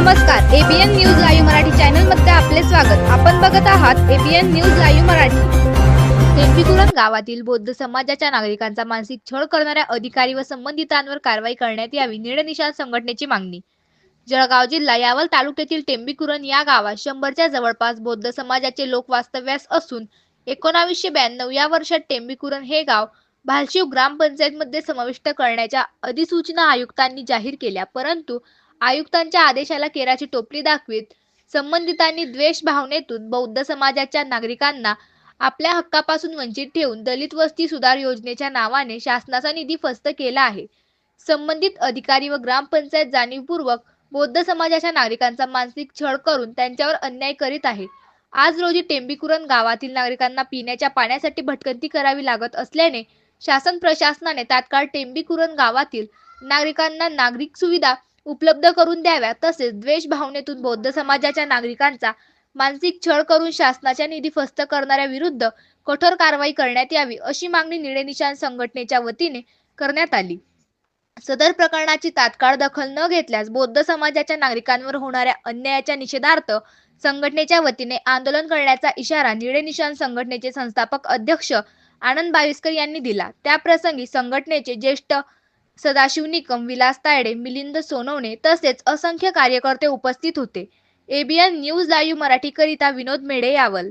नमस्कार ABN news live Marathi चॅनलमध्ये आपले स्वागत. आपण बघत आहात ABN news live Marathi. Tembikuran गावातील बौद्ध समाजाच्या नागरिकांचा मानसिक छळ करणाऱ्या अधिकारी व संबंधितांवर कारवाई करण्यात यावी निळनिशाण संघटनेची मागणी. जळगाव जिल्हा यावल तालुक्यातील टेंबीकुरण या गावात शंभरच्या जवळपास बौद्ध समाजाचे लोक वास्तव्यास असून एकोणावीसशे ब्याण्णव या वर्षात टेंबीकुरण हे गाव भालशिव ग्रामपंचायतमध्ये समाविष्ट करण्याच्या अधिसूचना आयुक्तांनी जाहीर केल्या. परंतु आयुक्तांच्या आदेशाला केराची टोपली दाखवीत. संबंधितांनी द्वेष भावनेतून बौद्ध समाजाच्या नागरिकांना आपल्या हक्कापासून वंचित ठेवून दलित वस्ती सुधार योजनेच्या नावाने शासनाचा निधी फस्त केला आहे. संबंधित अधिकारी व ग्रामपंचायत जाणीवपूर्वक बौद्ध समाजाच्या नागरिकांचा मानसिक छळ करून त्यांच्यावर अन्याय करीत आहे. आज रोजी टेंबीकुरण गावातील नागरिकांना पिण्याच्या पाण्यासाठी भटकंती करावी लागत असल्याने शासन प्रशासनाने तात्काळ टेंबीकुरण गावातील नागरिकांना नागरिक सुविधा उपलब्ध करून द्याव्या तसेच द्वेष भावनेतून बौद्ध समाजाच्या नागरिकांचा मानसिक छळ करून शासनाच्या निधी फस्त करणाऱ्या विरुद्ध कठोर कारवाई करण्यात यावी अशी मागणी निळे निशाण संघटनेच्या वतीने करण्यात आली. सदर प्रकरणाची तात्काळ दखल न घेतल्यास बौद्ध समाजाच्या नागरिकांवर होणाऱ्या अन्यायाच्या निषेधार्थ संघटनेच्या वतीने आंदोलन करण्याचा इशारा निळे निशाण संघटनेचे संस्थापक अध्यक्ष आनंद बाविस्कर यांनी दिला. त्याप्रसंगी संघटनेचे ज्येष्ठ सदाशिव निकम विलास तायडे मिलिंद सोनवणे तसेच असंख्य कार्यकर्ते उपस्थित होते. एबीएन न्यूज लाईव्ह मराठीकरिता विनोद मेढे यावल.